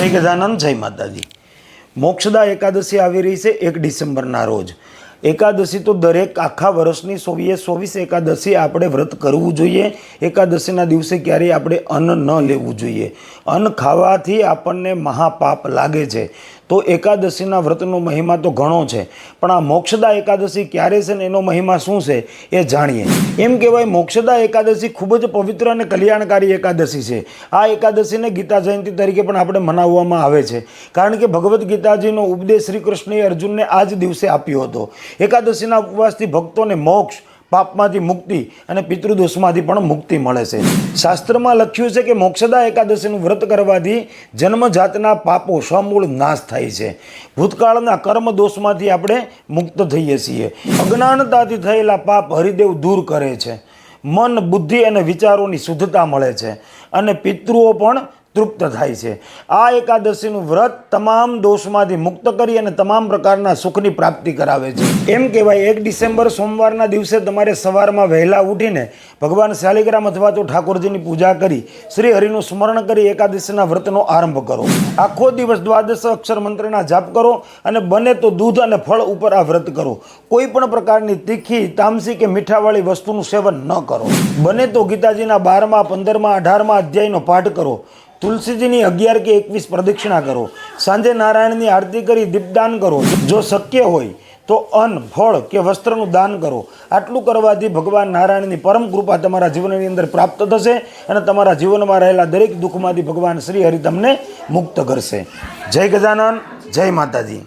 જય ગજાનંદ જય માતાજી. મોક્ષદા એકાદશી આવી રહી છે એક ડિસેમ્બરના રોજ. એકાદશી તો દરેક આખા વર્ષની સોવીએ ચોવીસ એકાદશી આપણે વ્રત કરવું જોઈએ. એકાદશીના દિવસે ક્યારેય આપણે અન્ન ન લેવું જોઈએ. અન્ન ખાવાથી આપણને મહાપાપ લાગે છે. તો એકાદશીના વ્રતનો મહિમા તો ઘણો છે. પણ આ મોક્ષદા એકાદશી ક્યારે છે ને એનો મહિમા શું છે એ જાણીએ. એમ કહેવાય મોક્ષદા એકાદશી ખૂબ જ પવિત્ર અને કલ્યાણકારી એકાદશી છે. આ એકાદશીને ગીતા જયંતિ તરીકે પણ આપણે મનાવવામાં આવે છે. કારણ કે ભગવદ્ ગીતાજીનો ઉપદેશ શ્રી કૃષ્ણએ અર્જુનને આ જ દિવસે આપ્યો હતો. એકાદશીના ઉપવાસથી ભક્તોને મોક્ષ પાપમાંથી મુક્તિ અને પિતૃદોષમાંથી પણ મુક્તિ મળે છે. શાસ્ત્રમાં લખ્યું છે કે મોક્ષદા એકાદશીનું વ્રત કરવાથી જન્મજાતના પાપો સમૂળ નાશ થાય છે. ભૂતકાળના કર્મ દોષમાંથી આપણે મુક્ત થઈએ છીએ. અજ્ઞાનતાથી થયેલા પાપ હરિદેવ દૂર કરે છે. મન, બુદ્ધિ અને વિચારોની શુદ્ધતા મળે છે. અને પિતૃઓ પણ તૃપ્ત થાય છે. આ એકાદશીનું વ્રત તમામ દોષમાંથી મુક્ત કરી અને તમામ પ્રકારના સુખની પ્રાપ્તિ કરાવે છે. એમ કહેવાય, એક ડિસેમ્બર સોમવારના દિવસે તમારે સવારમાં વહેલા ઉઠીને ભગવાન શાલિગ્રામ અથવા તો ઠાકોરજીની પૂજા કરી, શ્રી હરિનું સ્મરણ કરી એકાદશીના વ્રતનો આરંભ કરો. આખો દિવસ દ્વાદશ અક્ષર મંત્રના જાપ કરો અને બને તો દૂધ અને ફળ ઉપર આ વ્રત કરો. કોઈ પણ પ્રકારની તીખી, તામસી કે મીઠાવાળી વસ્તુનું સેવન ન કરો. બને તો ગીતાજીના બારમા, પંદરમા, અઢારમા અધ્યાયનો પાઠ કરો. તુલસીજીની અગિયાર કે એકવીસ પ્રદક્ષિણા કરો. સાંજે નારાયણની આરતી કરી દીપદાન કરો. જો શક્ય હોય તો અન્ન, ફળ કે વસ્ત્રનું દાન કરો. આટલું કરવાથી ભગવાન નારાયણની પરમ કૃપા તમારા જીવનની અંદર પ્રાપ્ત થશે અને તમારા જીવનમાં રહેલા દરેક દુઃખમાંથી ભગવાન શ્રી હરિ તમને મુક્ત કરશે. જય ગજાનન, જય માતાજી.